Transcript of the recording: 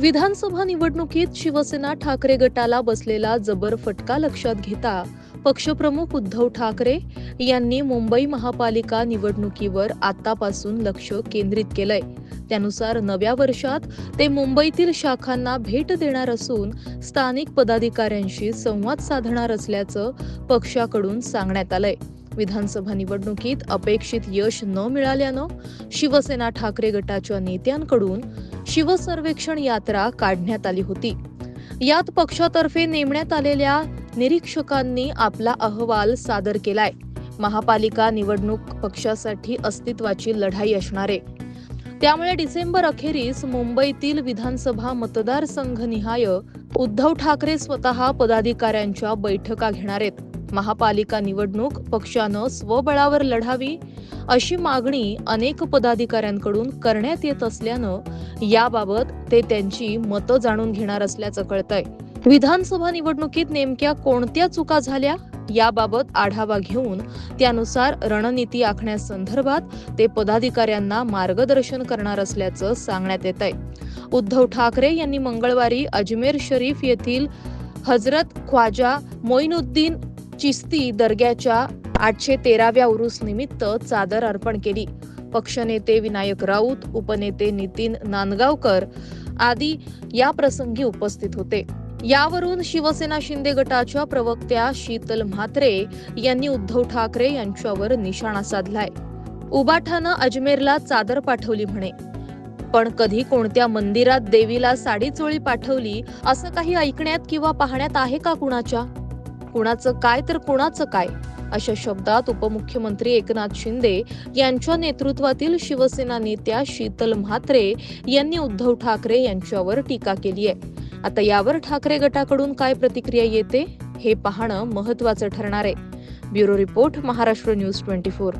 विधानसभा निवडणुकीत शिवसेना ठाकरे गटाला बसलेला जबर फटका लक्षात घेता पक्षप्रमुख उद्धव ठाकरे यांनी मुंबई महापालिका निवडणुकीवर आतापासून लक्ष केंद्रित केलंय. त्यानुसार नव्या वर्षात ते मुंबईतील शाखांना भेट देणार असून स्थानिक पदाधिकाऱ्यांशी संवाद साधणार असल्याचं पक्षाकडून सांगण्यात आलंय. विधानसभा निवडणुकीत अपेक्षित यश न मिळाल्यानं शिवसेना ठाकरे गटाच्या नेत्यांकडून शिवसर्वेक्षण यात्रा काढण्यात आली होती. यात पक्षातर्फे नेमण्यात आलेल्या निरीक्षकांनी आपला अहवाल सादर केलाय. महापालिका निवडणूक पक्षासाठी अस्तित्वाची लढाई असणार. आहे त्यामुळे डिसेंबर अखेरीस मुंबईतील विधानसभा मतदारसंघनिहाय उद्धव ठाकरे स्वतः पदाधिकाऱ्यांच्या बैठका घेणार आहेत. महापालिका निवडणूक पक्षानं स्वबळावर लढावी अशी मागणी अनेक पदाधिकाऱ्यांकडून करण्यात येत असल्यानं याबाबत ते त्यांची मतं जाणून घेणार असल्याचं कळतंय. विधानसभा निवडणुकीत नेमक्या कोणत्या चुका झाल्या याबाबत आढावा घेऊन त्यानुसार रणनीती आखण्यासंदर्भात ते पदाधिकाऱ्यांना मार्गदर्शन करणार असल्याचं सांगण्यात येत आहे उद्धव ठाकरे यांनी मंगळवारी अजमेर शरीफ येथील हजरत ख्वाजा मोईनुद्दीन चिस्ती दर्ग्याच्या आठशे तेराव्या उरूस निमित्त चादर अर्पण केली. पक्षनेते विनायक राऊत उपनेते नितीन नांदगावकर आदी या प्रसंगी उपस्थित होते. यावरून शिवसेना शिंदे गटाच्या प्रवक्त्या शीतल म्हात्रे यांनी उद्धव ठाकरे यांच्यावर निशाणा साधलाय. उबाठानं अजमेरला चादर पाठवली म्हणे. पण कधी कोणत्या मंदिरात देवीला साडी चोळी पाठवली असं काही ऐकण्यात किंवा पाहण्यात आहे का कुणाच्या? कुणाचं काय तर कुणाचं काय अशा शब्दात उपमुख्यमंत्री एकनाथ शिंदे यांच्या नेतृत्वातील शिवसेना नेत्या शीतल म्हात्रे यांनी उद्धव ठाकरे यांच्यावर टीका केली आहे. आता यावर ठाकरे गटाकडून काय प्रतिक्रिया येते हे पाहणं महत्वाचं ठरणार आहे. Bureau report Maharashtra news twenty four.